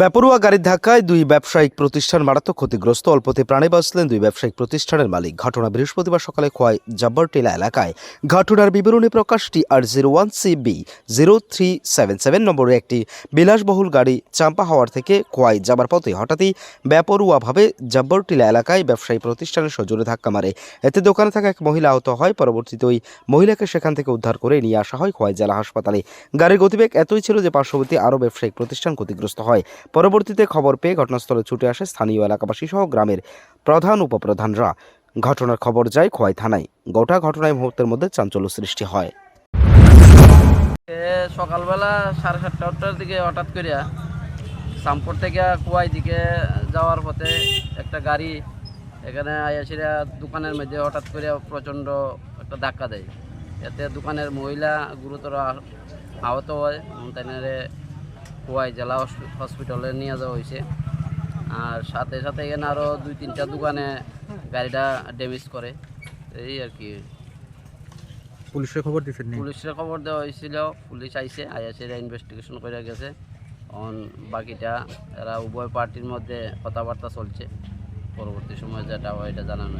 বেপরোয়া গাড়ির ধাক্কায় দুই ব্যবসায়িক প্রতিষ্ঠান মারাত্মক ক্ষতিগ্রস্ত। অল্পতে প্রাণে বাঁচলেন দুই ব্যবসায়িক প্রতিষ্ঠানের মালিক। ঘটনা বৃহস্পতিবার সকালে খোয়াই জব্বরটিলা এলাকায়। ঘটনার বিবরণী প্রকাশটি আর zero one C B zero three seven seven নম্বরের একটি বিলাসবহুল গাড়ি চাম্পা হওয়ার থেকে খোয়াই যাবার পথে হঠাৎই বেপরোয়াভাবে জব্বরটিলা এলাকায় ব্যবসায়ী প্রতিষ্ঠানের সজোরে ধাক্কা মারে। এতে দোকানে থাকা এক মহিলা আহত হয়। পরবর্তীতে ওই মহিলাকে সেখান থেকে উদ্ধার করে নিয়ে আসা হয় খোয়াই জেলা হাসপাতালে। গাড়ির গতিবেগ এতই ছিল যে পার্শ্ববর্তী আরও ব্যবসায়িক প্রতিষ্ঠান ক্ষতিগ্রস্ত হয়। পরবর্তীতে খবর পেয়ে ঘটনাস্থলে ছুটে আসে স্থানীয় এলাকাবাসী সহ গ্রামের প্রধান উপপ্রধানরা। ঘটনার খবর যায় খোয়াই থানায়। গোটা ঘটনায় মুহূর্তের মধ্যে চাঞ্চল্য সৃষ্টি হয়। সকালবেলা সাড়ে সাতটা আটটার দিকে হঠাৎ করিয়া সামপুর থেকে কুয়াই দিকে যাওয়ার পথে একটা গাড়ি এখানে আয়াসিরা দোকানের মধ্যে হঠাৎ করে প্রচণ্ড একটা ধাক্কা দেয়। এতে দোকানের মহিলা গুরুতর আহ- আহত হয়। তাইনারে কুয়াই জেলা হসপিটালে নিয়ে যাওয়া হয়েছে। আর সাথে সাথে এখানে আরও দুই তিনটা দোকানে গাড়িটা ড্যামেজ করে। এই আর কি। পুলিশের খবর দিচ্ছেন নি? পুলিশের খবর দেওয়া হয়েছিল পুলিশ আইছে আইসিরা ইনভেস্টিগেশন করে গেছে। অন বাকিটা এরা উভয় পার্টির মধ্যে কথাবার্তা চলছে। পরবর্তী সময় যেটা হয় এটা জানানো